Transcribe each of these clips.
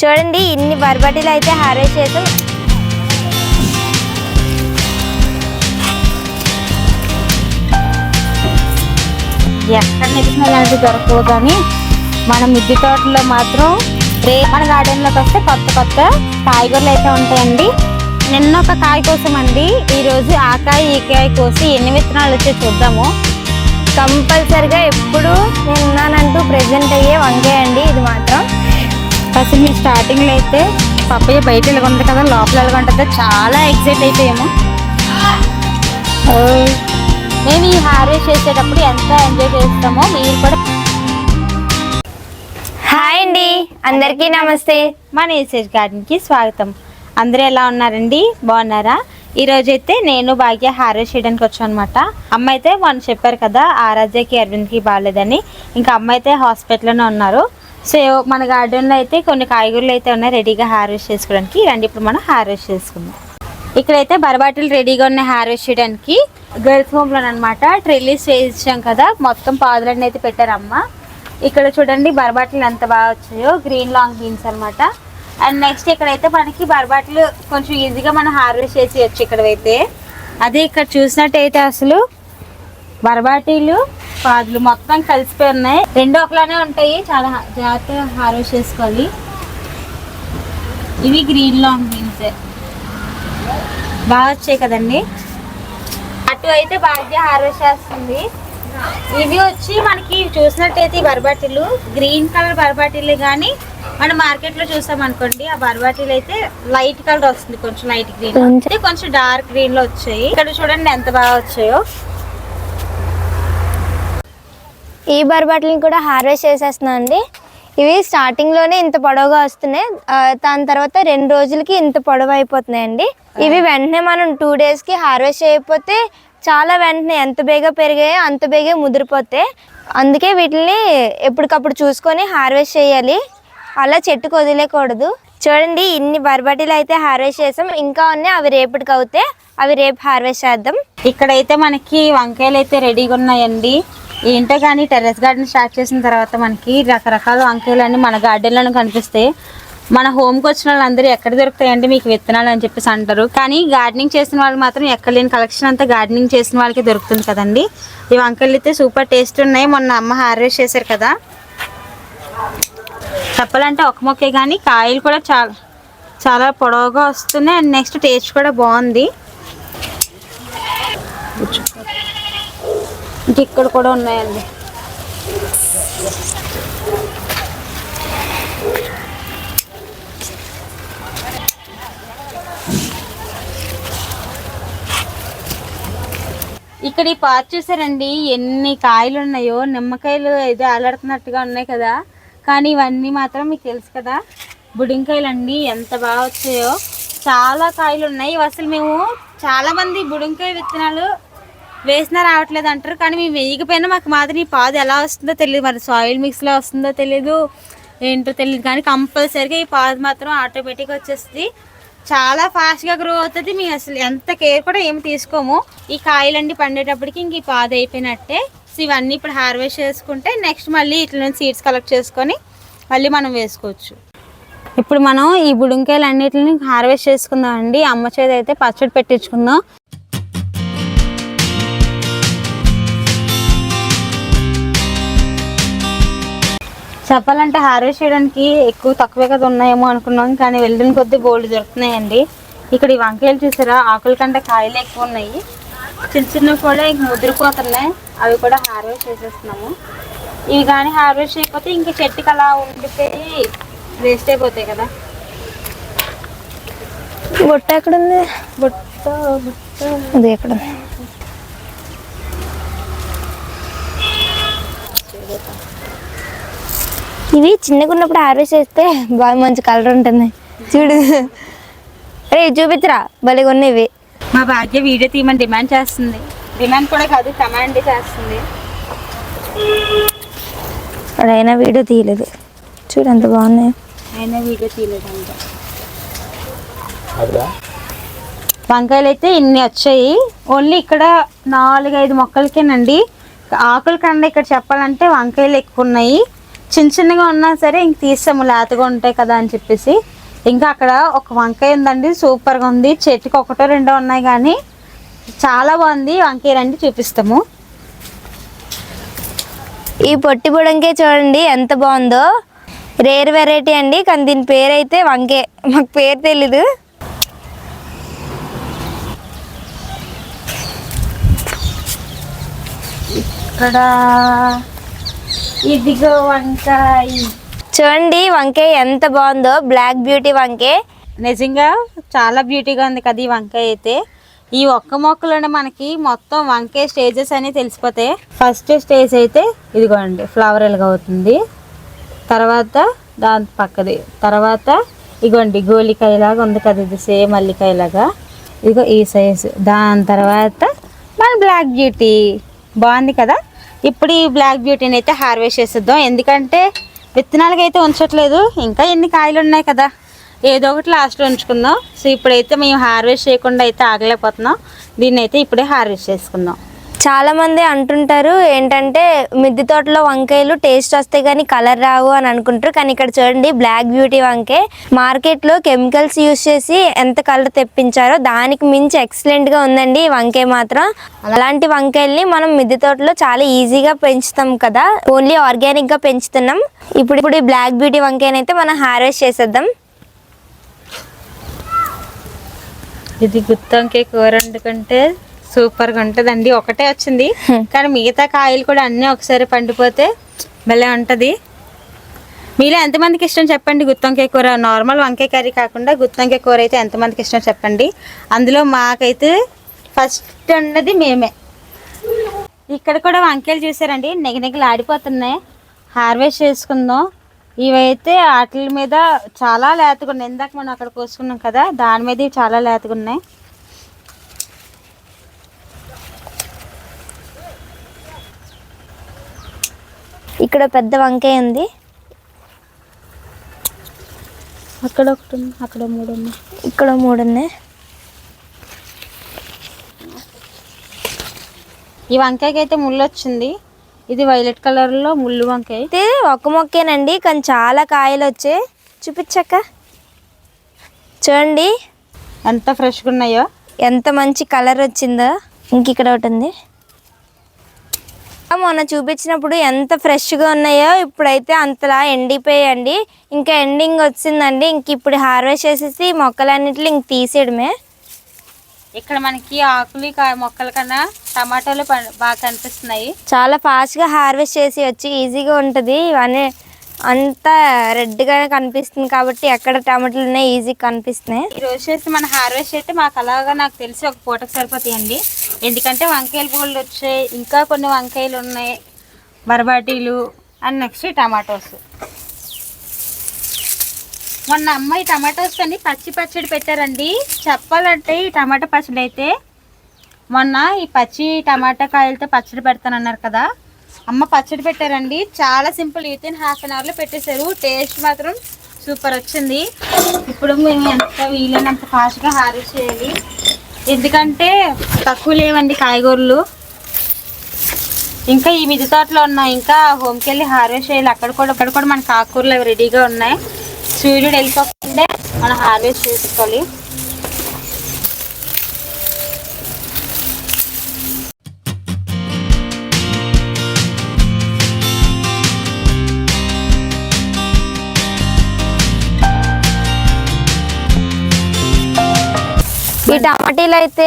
చూడండి ఇన్ని బర్బటీలు అయితే హార్వెస్ట్ చేసాం. ఎక్కడ నిలిచిన అలాంటివి దొరకవు కానీ మన మిద్దె తోటలో మాత్రం రే మన గార్డెన్లోకి వస్తే కొత్త కొత్త కాయగూరలు అయితే ఉంటాయండి. నిన్న ఒక కాయ కోసం అండి ఈరోజు ఆ కాయ ఈ కాయ కోసి ఎన్ని విత్తనాలు వచ్చి చూద్దాము. కంపల్సరిగా ఎప్పుడు నేను ఉన్నానంటూ ప్రెసెంట్ అయ్యే వంకాయ అండి ఇది మాత్రం. అసలు మీరు స్టార్టింగ్లో అయితే పప్పయ్య బయట ఇలాగ ఉంటుంది కదా లోపల ఉంటుందో చాలా ఎక్సైట్ అయిపోయాము. మేము ఈ హార్వెస్ట్ చేసేటప్పుడు ఎంత ఎంజాయ్ చేస్తామో మీరు కూడా హాయ్ అండి అందరికీ నమస్తే. మన ఏసేజ్ గార్డెన్కి స్వాగతం. అందరూ ఎలా ఉన్నారండి? బాగున్నారా? ఈ రోజు అయితే నేను భాగ్య హార్వెస్ట్ చేయడానికి వచ్చాను అనమాట అమ్మ అయితే మొన్న చెప్పారు కదా ఆరాధ్యకి అరవింద్కి బాగాలేదని. ఇంకా అమ్మ అయితే హాస్పిటల్లోనే ఉన్నారు. సో మన గార్డెన్లో అయితే కొన్ని కాయగూరలు అయితే ఉన్నాయి రెడీగా హార్వెస్ట్ చేసుకోవడానికి. రండి ఇప్పుడు మనం హార్వెస్ట్ చేసుకుందాం. ఇక్కడైతే బరబాటిలు రెడీగా ఉన్నాయి హార్వెస్ట్ చేయడానికి. గర్ల్స్ హోమ్లో అనమాట ట్రెల్లీస్ వేయించాం కదా మొత్తం పాదులన్నీ అయితే పెట్టారమ్మ. ఇక్కడ చూడండి బరబాటిలు ఎంత బాగా వచ్చాయో గ్రీన్ లాంగ్ బీన్స్ అనమాట అండ్ నెక్స్ట్ ఇక్కడైతే మనకి బరబాటిలు కొంచెం ఈజీగా మనం హార్వెస్ట్ చేసేయచ్చు ఇక్కడైతే అదే ఇక్కడ చూసినట్టయితే అసలు బరబాటీలు పాదులు మొత్తం కలిసిపోయి ఉన్నాయి రెండు ఒకలానే ఉంటాయి. చాలా జాగ్రత్తగా హార్వెస్ట్ చేసుకోవాలి. ఇవి గ్రీన్ లాంగ్ బీన్స్ బాగా వచ్చాయి కదండి. అటు అయితే బాగా హార్వెస్ట్ చేస్తుంది. ఇవి వచ్చి మనకి చూసినట్టయితే ఈ బర్బాటిలు గ్రీన్ కలర్ బర్బాటిలు కానీ మనం మార్కెట్లో చూసాం అనుకోండి ఆ బర్బాటిలు అయితే లైట్ కలర్ వస్తుంది. కొంచెం లైట్ గ్రీన్. కొంచెం డార్క్ గ్రీన్లో వచ్చాయి. ఇక్కడ చూడండి ఎంత బాగా వచ్చాయో. ఈ బర్బట్లని కూడా హార్వెస్ట్ చేసేస్తున్నాం అండి. ఇవి స్టార్టింగ్లోనే ఇంత పొడవుగా వస్తున్నాయి. దాని తర్వాత రెండు రోజులకి ఇంత పొడవు అయిపోతున్నాయండి ఇవి వెంటనే మనం టూ డేస్కి హార్వెస్ట్ చేయకపోతే చాలా వెంటనే ఎంత బేగా పెరిగాయో అంత బేగా ముదిరిపోతాయి. అందుకే వీటిని ఎప్పటికప్పుడు చూసుకొని హార్వెస్ట్ చేయాలి. అలా చెట్టుకు వదిలేకూడదు. చూడండి ఇన్ని బర్బటీలు అయితే హార్వెస్ట్ చేసాం. ఇంకా ఉన్నాయి అవి రేపటికి అవుతే అవి రేపు హార్వెస్ట్ చేద్దాం. ఇక్కడైతే మనకి వంకాయలు అయితే రెడీగా ఉన్నాయండి. ఏంటో కానీ టెర్రస్ గార్డెన్ స్టార్ట్ చేసిన తర్వాత మనకి రకరకాల వంకాయలు అన్ని మన గార్డెన్లోనే కనిపిస్తాయి మన హోమ్కి వచ్చిన వాళ్ళందరూ ఎక్కడ దొరుకుతాయండి మీకు విత్తనాలు అని చెప్పేసి అంటారు. కానీ గార్డెనింగ్ చేసిన వాళ్ళు మాత్రం ఎక్కడ లేని కలెక్షన్ అంతా గార్డెనింగ్ చేసిన వాళ్ళకి దొరుకుతుంది కదండి. ఈ వంకాయలు అయితే సూపర్ టేస్ట్ ఉన్నాయి. మొన్న అమ్మ హార్వెస్ట్ చేశారు కదా. చెప్పాలంటే ఒక మొక్కే కానీ కాయలు కూడా చాలా చాలా పొడవుగా వస్తున్నాయి. అండ్ నెక్స్ట్ టేస్ట్ కూడా బాగుంది. ఇంకా ఇక్కడ కూడా ఉన్నాయండి. ఇక్కడ ఈ పాత చూసారండి ఎన్ని కాయలు ఉన్నాయో నిమ్మకాయలు ఏదో ఆలాడుతున్నట్టుగా ఉన్నాయి కదా. కానీ ఇవన్నీ మాత్రం మీకు తెలుసు కదా బుడింకాయలు అండి ఎంత బాగా వచ్చాయో. చాలా కాయలు ఉన్నాయి అసలు మేము చాలా మంది బుడింకాయ విత్తనాలు వేసినా రావట్లేదు అంటారు. కానీ మేము వేయకపోయినా మాకు మాత్రం ఈ పాదు ఎలా వస్తుందో తెలియదు. మరి సాయిల్ మిక్స్లో వస్తుందో తెలియదు ఏంటో తెలియదు కానీ కంపల్సరీగా ఈ పాదు మాత్రం ఆటోమేటిక్గా వచ్చేస్తుంది. చాలా ఫాస్ట్గా గ్రో అవుతుంది. మేము అసలు ఎంత కేర్ కూడా ఏమి తీసుకోము. ఈ కాయలన్నీ పండేటప్పటికి ఇంక ఈ పాదు అయిపోయినట్టే. సో ఇవన్నీ ఇప్పుడు హార్వెస్ట్ చేసుకుంటే నెక్స్ట్ మళ్ళీ ఇట్ల నుంచి సీడ్స్ కలెక్ట్ చేసుకొని మళ్ళీ మనం వేసుకోవచ్చు. ఇప్పుడు మనం ఈ బుడంకాయలు అన్నిటిని హార్వెస్ట్ చేసుకుందాం అండి అమ్మ చేతి అయితే పచ్చడి పెట్టించుకుందాం. చెప్పాలంటే హార్వెస్ట్ చేయడానికి ఎక్కువ తక్కువే కదా ఉన్నాయేమో అనుకున్నాం కానీ వెళ్ళిన కొద్దీ బోల్డ్ దొరుకుతున్నాయండి. ఇక్కడ ఈ వంకాయలు చూసారా? ఆకుల కంటే కాయలు ఎక్కువ ఉన్నాయి. చిన్న చిన్నవి కూడా ఇంక ముదిరిపోతున్నాయి. అవి కూడా హార్వెస్ట్ చేసేస్తున్నాము. ఇవి కానీ హార్వెస్ట్ చేయకపోతే ఇంక చెట్టుకి అలా ఉండిపోయి వేస్ట్ అయిపోతాయి కదా. బుట్ట ఎక్కడుంది? బుట్ట బుట్ట. అది ఎక్కడ ఉంది? ఇవి చిన్నగా ఉన్నప్పుడు హార్వెస్ట్ చేస్తే బాగా మంచి కలర్ ఉంటుంది. చూడు. రే చూపించరా భలేగా ఉన్నాయి ఇవి మా భాగ్య వీడియో తీయమని డిమాండ్ చేస్తుంది. డిమాండ్ కూడా కాదు కమాండ్ చేస్తుంది. అయినా వీడియో తీయలేదు. చూడు ఎంత బాగున్నాయి. అయినా వీడియో తీయలేదంట వంకాయలు అయితే ఇన్ని వచ్చాయి. ఓన్లీ ఇక్కడ నాలుగైదు మొక్కలకేనండి. ఆకుల కన్నా ఇక్కడ చెప్పాలంటే వంకాయలు ఎక్కువ ఉన్నాయి. చిన్న చిన్నగా ఉన్నా సరే ఇంక తీసాము లేతగా ఉంటాయి కదా అని చెప్పేసి. ఇంకా అక్కడ ఒక వంకాయ ఉందండి సూపర్గా ఉంది. చెట్టుకి ఒకటో రెండో ఉన్నాయి కానీ చాలా బాగుంది. వంకాయ రండి చూపిస్తాము. ఈ పొట్టి బుడంకాయ చూడండి ఎంత బాగుందో. రేర్ వెరైటీ అండి కానీ దీని పేరు అయితే వంకే మాకు పేరు తెలీదు. ఇక్కడ ఇదిగో వంకాయ. చూడండి వంకాయ ఎంత బాగుందో. బ్లాక్ బ్యూటీ వంకాయ. నిజంగా చాలా బ్యూటీగా ఉంది కదా ఈ వంకాయ అయితే. ఈ ఒక్క మొక్కలోనే మనకి మొత్తం వంకాయ స్టేజెస్ అని తెలిసిపోతాయి. ఫస్ట్ స్టేజ్ అయితే ఇదిగోండి ఫ్లవర్ ఎలాగ అవుతుంది. తర్వాత దాని పక్కది తర్వాత ఇగోండి గోలికాయలాగా ఉంది కదా ఇది సేమ్ అల్లికాయలాగా ఇదిగో ఈ సైజు దాని తర్వాత మన బ్లాక్ బ్యూటీ బాగుంది కదా? ఇప్పుడు ఈ బ్లాక్ బ్యూటీని అయితే హార్వెస్ట్ చేసేద్దాం. ఎందుకంటే విత్తనాలకి అయితే ఉంచట్లేదు. ఇంకా ఎన్ని కాయలు ఉన్నాయి కదా? ఏదో ఒకటి లాస్ట్లో ఉంచుకుందాం. సో ఇప్పుడైతే మేము హార్వెస్ట్ చేయకుండా అయితే ఆగలేకపోతున్నాం. దీన్ని అయితే ఇప్పుడే హార్వెస్ట్ చేసుకుందాం. చాలామంది అంటుంటారు ఏంటంటే మిద్దె తోటలో వంకాయలు టేస్ట్ వస్తాయి కానీ కలర్ రావు అని అనుకుంటారు. కానీ ఇక్కడ చూడండి బ్లాక్ బ్యూటీ వంకాయ మార్కెట్లో కెమికల్స్ యూస్ చేసి ఎంత కలర్ తెప్పించారో దానికి మించి ఎక్సలెంట్గా ఉందండి ఈ వంకాయ మాత్రం. అలాంటి వంకాయల్ని మనం మిద్దె తోటలో చాలా ఈజీగా పెంచుతాం కదా. ఓన్లీ ఆర్గానిక్గా పెంచుతున్నాం. ఇప్పుడు ఇప్పుడు ఈ బ్లాక్ బ్యూటీ వంకాయనైతే మనం హార్వెస్ట్ చేసేద్దాం. ఇది గుత్తంకే కూర వండుకుంటే సూపర్గా ఉంటుందండి. ఒకటే వచ్చింది. కానీ మిగతా కాయలు కూడా అన్నీ ఒకసారి పండిపోతే భలే ఉంటుంది. మీలో ఎంతమందికి ఇష్టం చెప్పండి? గుత్తంకాయ కూర. నార్మల్ వంకాయ కర్రీ కాకుండా గుత్తంకాయ కూర అయితే ఎంతమందికి ఇష్టం చెప్పండి? అందులో మాకైతే ఫస్ట్ ఉన్నది మేమే. ఇక్కడ కూడా వంకాయలు చూసారండి. నెగనెగలు ఆడిపోతున్నాయి. హార్వెస్ట్ చేసుకుందాం. ఇవైతే వాటి మీద చాలా లేతగా ఉన్నాయి. ఇందాక మనం అక్కడ కోసుకున్నాం కదా దాని మీద ఇవి చాలా లేతగా ఉన్నాయి. ఇక్కడ పెద్ద వంకాయ ఉంది. అక్కడ ఒకటి ఉంది అక్కడ మూడు ఉన్నాయి. ఇక్కడ మూడు ఉన్నాయి. ఈ వంకాయకి అయితే ముళ్ళు వచ్చింది ఇది వైలెట్ కలర్లో ముళ్ళు వంకాయ. అయితే ఒక మొక్కేనండి కానీ చాలా కాయలు వచ్చాయి చూపించక్క. చూడండి. ఎంత ఫ్రెష్గా ఉన్నాయో ఎంత మంచి కలర్ వచ్చిందో. ఇంక ఇక్కడ ఒకటి ఉంది. మొన్న చూపించినప్పుడు ఎంత ఫ్రెష్గా ఉన్నాయో ఇప్పుడైతే అంతలా ఎండిపోయాయండి. ఇంకా ఎండింగ్ వచ్చిందండి. ఇంక ఇప్పుడు హార్వెస్ట్ చేసేసి మొక్కలన్నిటిని ఇంక తీసేయడమే. ఇక్కడ మనకి ఆకులు మొక్కల కన్నా టమాటాలు బాగా కనిపిస్తున్నాయి. చాలా ఫాస్ట్గా హార్వెస్ట్ చేసి వచ్చి ఈజీగా ఉంటుంది. ఇవన్నీ అంతా రెడ్గా కనిపిస్తుంది కాబట్టి ఎక్కడ టమాటాలు ఉన్నాయి ఈజీగా కనిపిస్తున్నాయి. ఈ రోజు చేసి మన హార్వెస్ట్ అయితే మాకు అలాగా నాకు తెలిసి ఒక పూటకు సరిపోతాయండి. ఎందుకంటే వంకాయలు పూలు వచ్చాయి ఇంకా కొన్ని వంకాయలు ఉన్నాయి బరబాటీలు అండ్ నెక్స్ట్ టమాటోస్. మొన్న అమ్మాయి టమాటోస్ అని పచ్చి పచ్చడి పెట్టారండి. చెప్పాలంటే ఈ టమాటా పచ్చడి అయితే మొన్న ఈ పచ్చి టమాటా కాయలతో పచ్చడి పెడతానన్నారు కదా. అమ్మ పచ్చడి పెట్టారండి. చాలా simple within half an అవర్లో పెట్టేశారు. టేస్ట్ మాత్రం సూపర్ వచ్చింది. ఇప్పుడు మేము ఎంత వీలైనంత ఫాస్ట్గా హార్వెస్ట్ చేయాలి. ఎందుకంటే తక్కువ లేవండి కాయగూరలు. ఇంకా ఈ మిద్దె తోటలో ఉన్నాయి ఇంకా హోమ్కి వెళ్ళి హార్వెస్ట్ చేయాలి. అక్కడ కూడా అక్కడ కూడా మన ఆకుకూరలు అవి రెడీగా ఉన్నాయి. సూర్యుడు వెళ్ళిపోకుండా మనం హార్వెస్ట్ చేసుకోవాలి. ఈ టమాటీలు అయితే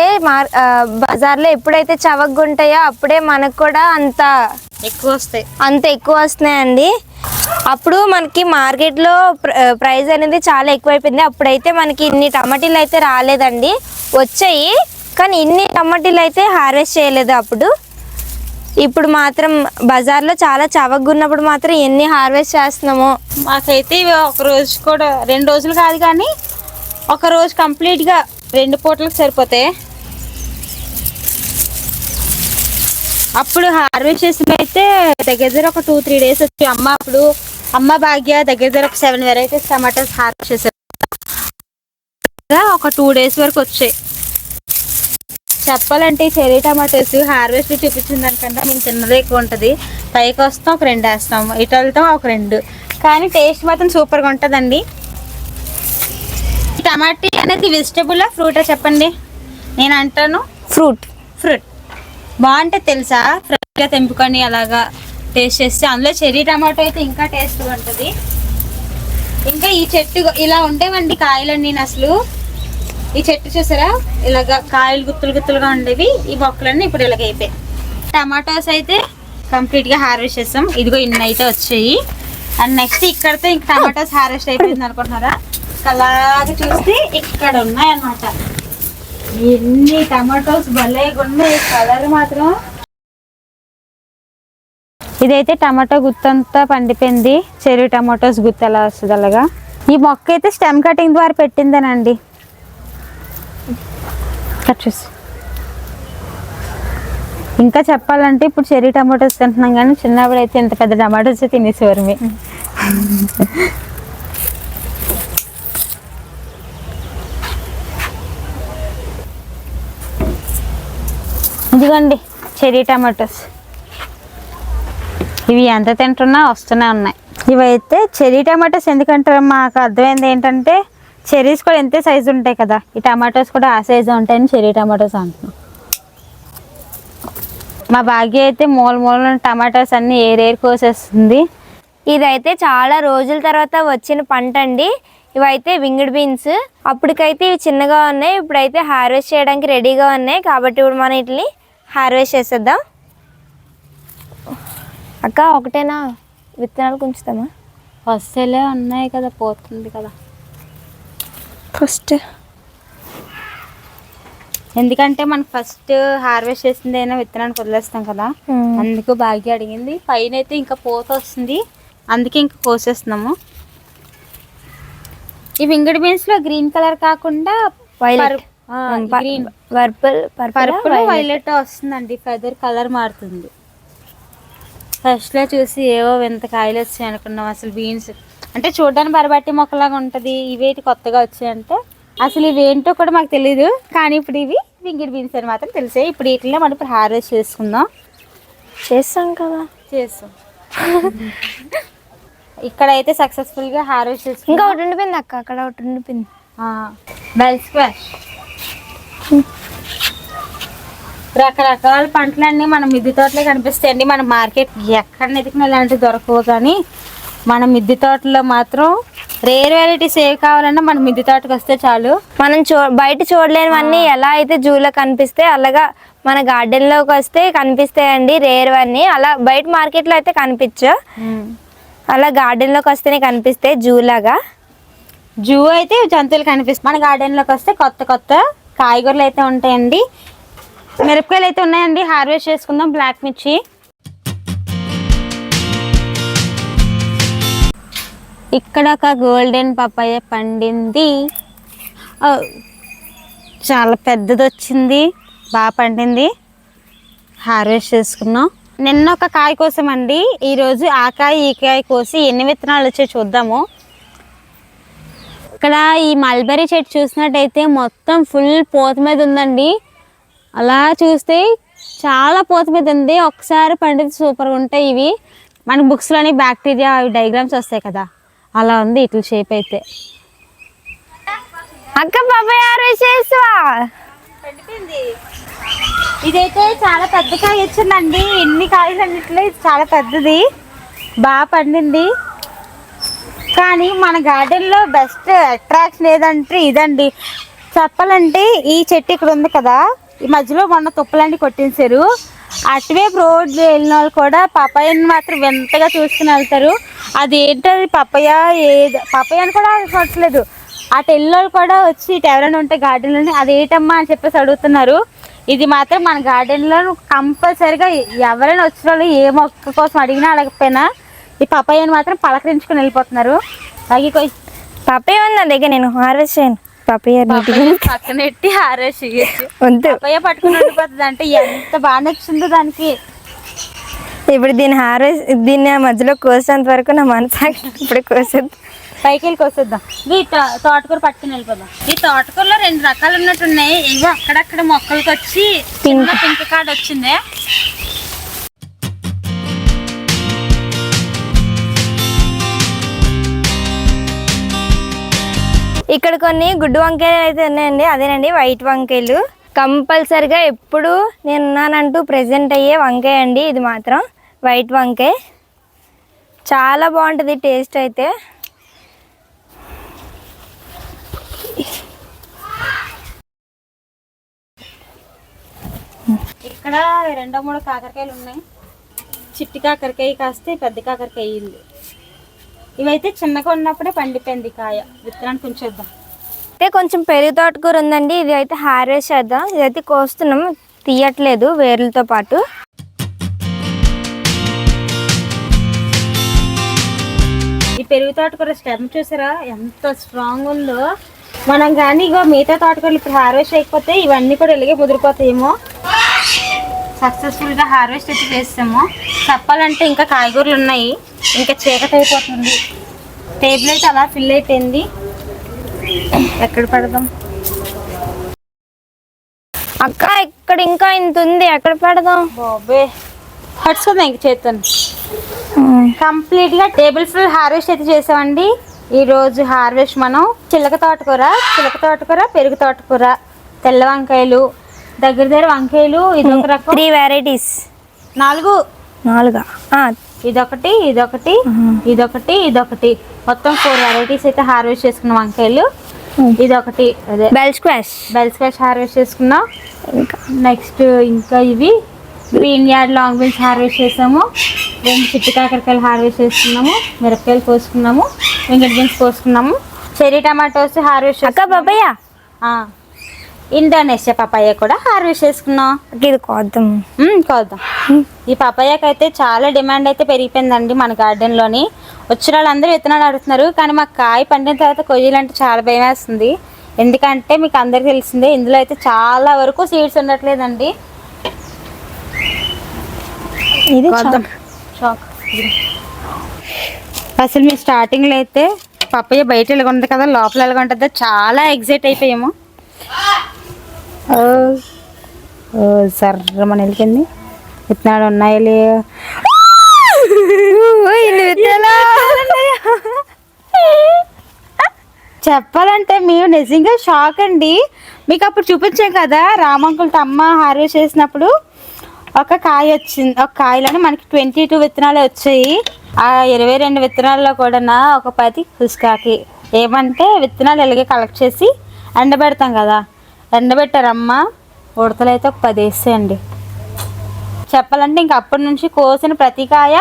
బజార్లో ఎప్పుడైతే చవకగా ఉంటాయో అప్పుడే మనకు కూడా అంత ఎక్కువ వస్తాయి అంత ఎక్కువ వస్తున్నాయండి అప్పుడు మనకి మార్కెట్లో ప్ర- ప్రైస్ అనేది చాలా ఎక్కువైపోయింది. అప్పుడైతే మనకి ఇన్ని టమాటీలు అయితే రాలేదండి. వచ్చాయి కానీ ఇన్ని టమాటీలు అయితే హార్వెస్ట్ చేయలేదు అప్పుడు. ఇప్పుడు మాత్రం బజార్లో చాలా చవకగా ఉన్నప్పుడు మాత్రం ఎన్ని హార్వెస్ట్ చేస్తున్నామో. మాకైతే ఒక రోజు కూడా రెండు రోజులు కాదు కానీ ఒక రోజు కంప్లీట్గా రెండు పూటలకు సరిపోతాయి అప్పుడు హార్వెస్ట్ చేసిన అయితే దగ్గర దగ్గర ఒక టూ త్రీ డేస్ వచ్చి అమ్మ అప్పుడు అమ్మ భాగ్య దగ్గర దగ్గర ఒక సెవెన్ వెరైటీస్ టమాటాస్ హార్వెస్ట్ చేశారు. ఒక టూ డేస్ వరకు వచ్చాయి. చెప్పాలంటే చెరీ టమాటోస్ హార్వెస్ట్ చూపించిన దానికంటే మేము తిన్నదే ఎక్కువ ఉంటుంది. పైకి వస్తాం ఒక రెండు వేస్తాం. ఇటు వెళ్తాం ఒక రెండు. కానీ టేస్ట్ మాత్రం సూపర్గా ఉంటుందండి. టమాటీ అనేది వెజిటబుల్ ఫ్రూటా చెప్పండి. నేను అంటాను. ఫ్రూట్ ఫ్రూట్ బాగుంటే తెలుసా? ఫ్రెష్గా తెంపుకొని అలాగా టేస్ట్ చేస్తే అందులో చెర్రీ టమాటో అయితే ఇంకా టేస్ట్గా ఉంటుంది. ఇంకా ఈ చెట్టు ఇలా ఉండేవండి కాయలన్నీ అసలు. ఈ చెట్టు చూసారా? ఇలాగా కాయలు గుత్తులు గుత్తులుగా ఉండేవి. ఈ మొక్కలన్నీ ఇప్పుడు ఇలాగ అయిపోయాయి. టమాటోస్ అయితే కంప్లీట్గా హార్వెస్ట్ చేస్తాం. ఇదిగో ఇన్ని అయితే వచ్చాయి. అండ్ నెక్స్ట్ ఇక్కడతో ఇంక టమాటోస్ హార్వెస్ట్ అయిపోయింది అనుకుంటున్నారా? అలాగ చూస్తే ఇక్కడ ఉన్నాయన్నమాట ఎన్ని టమాటోస్ భలేగా ఉన్నాయి కలర్ మాత్రం. ఇదైతే టమాటో గుత్తంతా పండిపోయింది. చెరువు టమాటోస్ గుత్త ఎలా వస్తుంది అలాగా. ఈ మొక్క అయితే స్టెమ్ కటింగ్ ద్వారా పెట్టిందేనండి. కట్ ఇంకా చెప్పాలంటే ఇప్పుడు చెర్రీ టమాటోస్ తింటున్నాం కానీ చిన్నప్పుడు అయితే ఇంత పెద్ద టమాటోస్ తినేసేవారు మీ ఇదిగోండి చెర్రీ టమాటోస్. ఇవి ఎంత తింటున్నా వస్తూనే ఉన్నాయి. ఇవైతే చెర్రీ టమాటోస్ ఎందుకంటారు మాకు అర్థమైంది ఏంటంటే చెర్రీస్ కూడా ఎంతే సైజు ఉంటాయి కదా. ఈ టమాటోస్ కూడా ఆ సైజు ఉంటాయని చెర్రీ టమాటోస్ అంటున్నాం. మా భాగ్య అయితే మూల మూల టమాటోస్ అన్ని ఏరేరు కోసేస్తుంది. ఇదైతే చాలా రోజుల తర్వాత వచ్చిన పంట అండి. ఇవైతే వింగిడ్ బీన్స్ అప్పటికైతే ఇవి చిన్నగా ఉన్నాయి. ఇప్పుడైతే హార్వెస్ట్ చేయడానికి రెడీగా ఉన్నాయి. కాబట్టి ఇప్పుడు మనం వీటిని హార్వెస్ట్ చేసేద్దాం. అక్క ఒకటేనా? విత్తనాలు ఉంచుతామా వస్తేలే ఉన్నాయి కదా పోతుంది కదా. ఫస్ట్. ఎందుకంటే మనం ఫస్ట్ హార్వెస్ట్ చేసింది అయినా విత్తనానికి వదిలేస్తాం కదా. అందుకు భాగ్య అడిగింది. పైన అయితే ఇంకా పూత వస్తుంది. అందుకే ఇంకా కోసేస్తున్నాము. ఈ వింగడి బీన్స్లో గ్రీన్ కలర్ కాకుండా violet purple purple purple violet వస్తుందండి. ఫెదర్ కలర్ మారుతుంది. ఫస్ట్లో చూసి ఏవో వింత కాయలు వచ్చాయి అనుకున్నాం. అసలు బీన్స్ అంటే చూడడానికి బరబట్టి మొక్కలాగా ఉంటది. ఇవేటి కొత్తగా వచ్చాయంటే అసలు ఇవేంటో కూడా మాకు తెలియదు కానీ ఇప్పుడు ఇవి వింగిడి బీన్స్ అని మాత్రం తెలిసాయి ఇప్పుడు వీటిలో మనం ఇప్పుడు హార్వెస్ట్ చేసుకుందాం. చేస్తాం కదా. చేస్తాం. ఇక్కడ అయితే సక్సెస్ఫుల్గా హార్వెస్ట్ ఇంకా చేసుకుందాం ఒకటి ఉండిపోయింది అక్క. అక్కడ ఒకటి ఉండిపోయింది. బెల్ స్క్వాష్ రకరకాల పంటలన్నీ మన మిద్దె తోటలే కనిపిస్తాయండి మన మార్కెట్ ఎక్కడ ఎదిగిన ఇలాంటివి దొరకవు కానీ మన మిద్దె తోటలో మాత్రం రేర్ వెరైటీస్ ఏవి కావాలన్నా మన మిద్దె తోటకి వస్తే చాలు. మనం చూ బయట చూడలేనివన్నీ ఎలా అయితే జూలో కనిపిస్తాయి అలాగా మన గార్డెన్లోకి వస్తే కనిపిస్తాయండి రేర్ అన్నీ అలా బయట మార్కెట్లో అయితే కనిపించు అలా గార్డెన్లోకి వస్తేనే కనిపిస్తాయి జూ లాగా జూ అయితే జంతువులు కనిపిస్తాయి. మన గార్డెన్లోకి వస్తే కొత్త కొత్త కాయగూరలు అయితే ఉంటాయండి. మిరపకాయలు అయితే ఉన్నాయండి. హార్వెస్ట్ చేసుకుందాం. బ్లాక్ మిర్చి. ఇక్కడ ఒక గోల్డెన్ పప్పాయ పండింది. చాలా పెద్దది వచ్చింది బాగా పండింది. హార్వెస్ట్ చేసుకున్నాం నిన్న ఒక కాయ కోసం అండి ఈరోజు ఆ కాయ ఈ కాయ కోసి ఎన్ని విత్తనాలు వచ్చాయో చూద్దాము. ఇక్కడ ఈ మల్బెరీ చెట్టు చూసినట్టయితే మొత్తం ఫుల్ పోత మీద ఉందండి. అలా చూస్తే చాలా పోత మీద ఉంది. ఒకసారి పండితే సూపర్గా ఉంటాయి ఇవి. మన బుక్స్లోని బ్యాక్టీరియా డయాగ్రామ్స్ వస్తాయి కదా. అలా ఉంది ఇట్ల షేప్ అయితే. అక్క బాబాయ్ చేస్తావా ఇదైతే చాలా పెద్ద కాయ వచ్చిందండి ఎన్ని కాయలు అన్నిట్లో ఇది చాలా పెద్దది. బాగా పండింది. కానీ మన గార్డెన్లో బెస్ట్ అట్రాక్షన్ ఏదంటే ఇదండి. చెప్పాలంటే ఈ చెట్టు ఇక్కడ ఉంది కదా. ఈ మధ్యలో మొన్న తుప్పలన్నీ కొట్టించారు అటువైపు రోడ్ వెళ్ళిన వాళ్ళు కూడా పపాయని మాత్రం వింతగా చూసుకుని వెళ్తారు. అది ఏంటది? పపాయ ఏది? పపాయ అని కూడా చూడట్లేదు అటు వెళ్ళిన కూడా వచ్చి ఇటు ఎవరైనా ఉంటే గార్డెన్లోని అది ఏంటమ్మా అని చెప్పేసి అడుగుతున్నారు. ఇది మాత్రం మన గార్డెన్లో కంపల్సరిగా ఎవరైనా వచ్చిన వాళ్ళు ఏ మొక్క కోసం అడిగినా అడగకపోయినా ఈ పపాయని మాత్రం పలకరించుకుని వెళ్ళిపోతున్నారు. అలాగే కొయ్. పప్పయ్య ఉంది నా దగ్గర నేను హార్వెస్ట్ చేయను. పప్పయ్య నీట్గా పక్కనెట్టి హారేసి వద్దు. పపాయ పట్టుకుని ఉండిపోతుంది అంటే ఎంత బాగా నచ్చిందో దానికి. ఇప్పుడు దీన్ని హార్వెస్ట్ దీన్ని ఆ మధ్యలో కోసేంత వరకు నా మనసు. ఇప్పుడు కోసేది పైకి వెళ్ళి కోసేద్దాం. ఇది తోటకూర పట్టుకుని వెళ్ళిపోదాం. ఈ తోటకూరలో రెండు రకాలు ఉన్నట్టున్నాయి ఇవి అక్కడక్కడ మొక్కలకి వచ్చి చిన్న పింక్ కార్డ్ వచ్చింది. ఇక్కడ కొన్ని గుడ్డు వంకాయలు అయితే ఉన్నాయండి. అదేనండి వైట్ వంకాయలు. కంపల్సరిగా ఎప్పుడు నేను ఉన్నానంటూ ప్రెజెంట్ అయ్యే వంకాయ అండి ఇది మాత్రం వైట్ వంకాయ. చాలా బాగుంటుంది టేస్ట్ అయితే. ఇక్కడ రెండో మూడు కాకరకాయలు ఉన్నాయి. చిట్టి కాకరకాయ కాస్తే పెద్ద కాకరకాయ ఇల్లు ఇవైతే చిన్నగా ఉన్నప్పుడే పండిపోయింది కాయ. విత్తనానికి ఉంచేద్దాం అయితే కొంచెం పెరుగు తోటకూర ఉందండి. ఇది అయితే హార్వెస్ట్ చేద్దాం. ఇదైతే కోస్తున్నాం. తీయట్లేదు వేర్లతో పాటు. ఈ పెరుగు తోటకూర స్టెమ్ చూసారా? ఎంత స్ట్రాంగ్ ఉందో. మనం కానీ ఇగో మిగతా తోటకూరలు ఇప్పుడు హార్వెస్ట్ అయిపోతే ఇవన్నీ కూడా ఇలాగే ముదిరిపోతాయేమో సక్సెస్ఫుల్గా హార్వెస్ట్ అయితే చేస్తాము. చెప్పాలంటే ఇంకా కాయగూరలు ఉన్నాయి. ఇంకా చీకటి అయిపోతుంది. టేబుల్ అయితే అలా ఫిల్ అయిపోయింది. ఎక్కడ పడదాం? అక్క ఇక్కడ ఇంకా ఇంత ఉంది. ఎక్కడ పెడదాం? బాబే. పట్టుకుందా ఇంక చేస్తాను కంప్లీట్గా టేబుల్ ఫుల్ హార్వెస్ట్ అయితే చేసామండి. ఈ రోజు హార్వెస్ట్ మనం చిలక తోటకూర చిలక తోటకూర పెరుగు తోటకూర తెల్ల వంకాయలు దగ్గర దగ్గర వంకాయలు ఇదొక రకం. త్రీ వెరైటీస్ నాలుగు. నాలుగా? ఇదొకటి ఇదొకటి ఇదొకటి ఇదొకటి. మొత్తం ఫోర్ వెరైటీస్ అయితే హార్వెస్ట్ చేసుకున్నాం వంకాయలు. ఇదొకటి అదే. Bell squash bell scotch harvest చేసుకున్నాం. ఇంకా. నెక్స్ట్ ఇంకా ఇవి. Green yard long beans harvest చేసాము. రెండు చిట్టి కాకరకాయలు హార్వెస్ట్ చేసుకున్నాము. మిరపకాయలు కోసుకున్నాము. వెంకట బీన్స్ కోసుకున్నాము. చెర్రీ టమాటోస్ హార్వెస్ట్ అక్క బాబాయ్య ఇండోనేషియా పపాయ కూడా హార్వెస్ట్ చేసుకున్నాం. ఇది కోద్దాం. కోద్దాం. ఈ పపాయకి అయితే చాలా డిమాండ్ అయితే పెరిగిపోయిందండి మన గార్డెన్లోని. వచ్చిన వాళ్ళందరూ విత్తనాలు అడుగుతున్నారు కానీ మాకు కాయ పండిన తర్వాత కొయ్యాలంటే చాలా భయం వేస్తుంది. ఎందుకంటే మీకు అందరికీ తెలిసిందే ఇందులో అయితే చాలా వరకు సీడ్స్ ఉండట్లేదండి. ఇది అసలు మేము స్టార్టింగ్లో అయితే పప్పయ్య బయట ఎలాగ ఉంటుంది కదా లోపల ఎలాగ ఉంటుందో చాలా ఎగ్జైట్ అయిపోయాము. ఓ ఓ వెళ్ళింది విత్తనాలు ఉన్నాయి లే. చెప్పాలంటే మేము నిజంగా షాక్ అండి. మీకు అప్పుడు చూపించాం కదా రామంకులతో అమ్మ హార్వెస్ట్ చేసినప్పుడు ఒక కాయ వచ్చింది ఒక కాయలోనే మనకి ట్వంటీ టూ విత్తనాలు వచ్చాయి. ఆ ఇరవై రెండు విత్తనాల్లో కూడా ఒక పది హుస్కాకి ఏమంటే విత్తనాలు ఇలాగే కలెక్ట్ చేసి ఎండబెడతాం కదా. ఎండబెట్టారమ్మ. ఉడతలు అయితే ఒక పది వేసేయండి. చెప్పాలంటే ఇంక అప్పటి నుంచి కోసిన ప్రతి కాయ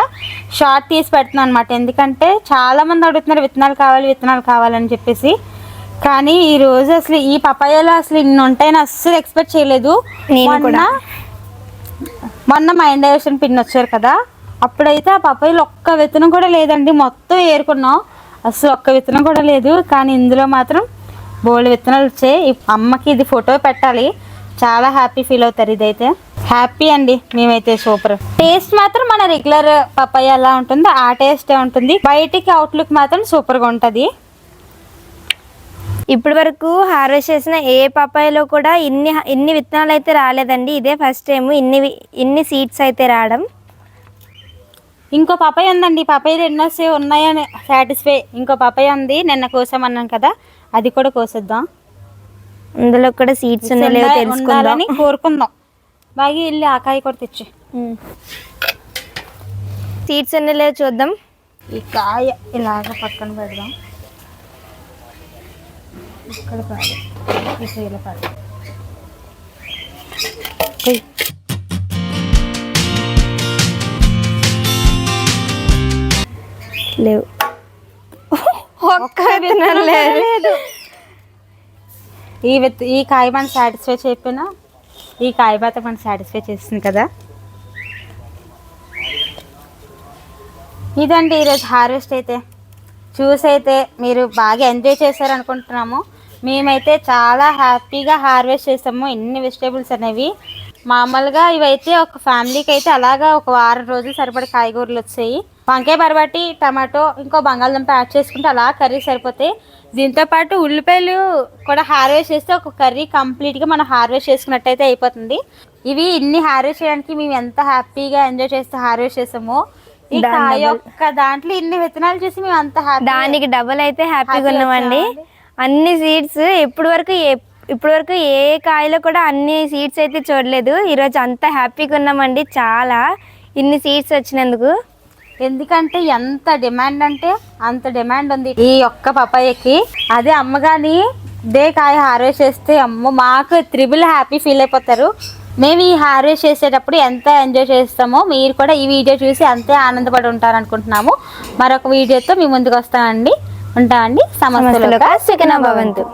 షార్ట్ తీసి పెడుతున్నాను అనమాట ఎందుకంటే చాలా మంది అడుగుతున్నారు విత్తనాలు కావాలి విత్తనాలు కావాలని చెప్పేసి. కానీ ఈ రోజు అసలు ఈ పపాయాలో అసలు ఇన్ని ఉంటాయని అస్సలు ఎక్స్పెక్ట్ చేయలేదు. నేను మొన్న కూడా. మొన్న మైండ్ డైవర్షన్ పిన్ వచ్చారు కదా. అప్పుడైతే ఆ పపాయిలు ఒక్క విత్తనం కూడా లేదండి. మొత్తం ఏరుకున్నాం. అసలు ఒక్క విత్తనం కూడా లేదు. కానీ ఇందులో మాత్రం బోల్డ్ విత్తనాలు వచ్చాయి అమ్మకి ఇది ఫోటో పెట్టాలి. చాలా హ్యాపీ ఫీల్ అవుతారు ఇదైతే. హ్యాపీ అండి మేమైతే సూపర్. టేస్ట్ మాత్రం మన రెగ్యులర్ పపాయ ఎలా ఉంటుందో ఆ టేస్టే ఉంటుంది. బయటికి అవుట్లుక్ మాత్రం సూపర్గా ఉంటుంది. ఇప్పటి వరకు హార్వెస్ట్ చేసిన ఏ పపాయలో కూడా ఇన్ని ఇన్ని విత్తనాలు అయితే రాలేదండి. ఇదే ఫస్ట్ టైం ఇన్ని ఇన్ని సీడ్స్ అయితే రావడం. ఇంకో పపాయ ఉందండి. పపాయ ఎన్నో సే ఉన్నాయని సాటిస్ఫై ఇంకో పపాయ ఉంది. నిన్న కోసామన్నాను కదా. అది కూడా కోసేద్దాం. అందులో కూడా సీడ్స్ ఉన్నాయో తెలుసుకుందాం. కోరుకుందాం. బాగా వెళ్ళి ఆకాయ కూడా తెచ్చి. సీడ్స్ ఉన్నాయో చూద్దాం. ఈ కాయ ఇలాగ పక్కన పెడదాం. ఇక్కడ కొయ్. లేవు. ఒక్క విత్తనం లేదు. ఈ విత్ ఈ కాయ మనం సాటిస్ఫై చెప్పినా ఈ కాయ బాత మనం సాటిస్ఫై చేస్తుంది కదా. ఇదండి ఈరోజు హార్వెస్ట్ అయితే. చూసి అయితే మీరు బాగా ఎంజాయ్ చేశారు అనుకుంటున్నాము మేమైతే చాలా హ్యాపీగా హార్వెస్ట్ చేసాము ఎన్ని వెజిటేబుల్స్ అనేవి. మామూలుగా ఇవైతే ఒక ఫ్యామిలీకి అయితే అలాగా ఒక వారం రోజులు సరిపడే కాయగూరలు వచ్చాయి. వంకాయ బరబట్టి టమాటో ఇంకో బంగాళదుంప యాడ్ చేసుకుంటే అలా కర్రీ సరిపోతాయి. దీంతో పాటు ఉల్లిపాయలు కూడా హార్వెస్ట్ చేస్తే ఒక కర్రీ కంప్లీట్గా మనం హార్వెస్ట్ చేసుకున్నట్టయితే అయిపోతుంది. ఇవి ఇన్ని హార్వెస్ట్ చేయడానికి మేము ఎంత హ్యాపీగా ఎంజాయ్ చేస్తే హార్వెస్ట్ చేసామో ఈ కాయ. యొక్క దాంట్లో ఇన్ని విత్తనాలు చూసి మేము అంత హ్యాపీ దానికి డబల్ అయితే హ్యాపీగా ఉన్నామండి. అన్ని సీడ్స్ ఇప్పటి వరకు ఇప్పటి వరకు ఏ కాయలో కూడా అన్ని సీడ్స్ అయితే చూడలేదు. ఈరోజు అంతా హ్యాపీగా ఉన్నామండి చాలా. ఇన్ని సీడ్స్ వచ్చినందుకు. ఎందుకంటే ఎంత డిమాండ్ అంటే అంత డిమాండ్ ఉంది. ఈ ఒక్క పపాయకి అదే అమ్మగాని దే కాయ హార్వెస్ట్ చేస్తే అమ్మ మాకు త్రిబుల్ హ్యాపీ ఫీల్ అయిపోతారు. మేము ఈ హార్వెస్ట్ చేసేటప్పుడు ఎంత ఎంజాయ్ చేస్తామో మీరు కూడా ఈ వీడియో చూసి అంతే ఆనందపడి ఉంటారు అనుకుంటున్నాము మరొక వీడియోతో మీ ముందుకు వస్తామండి. ఉంటామండి సమస్యలు భవంతు.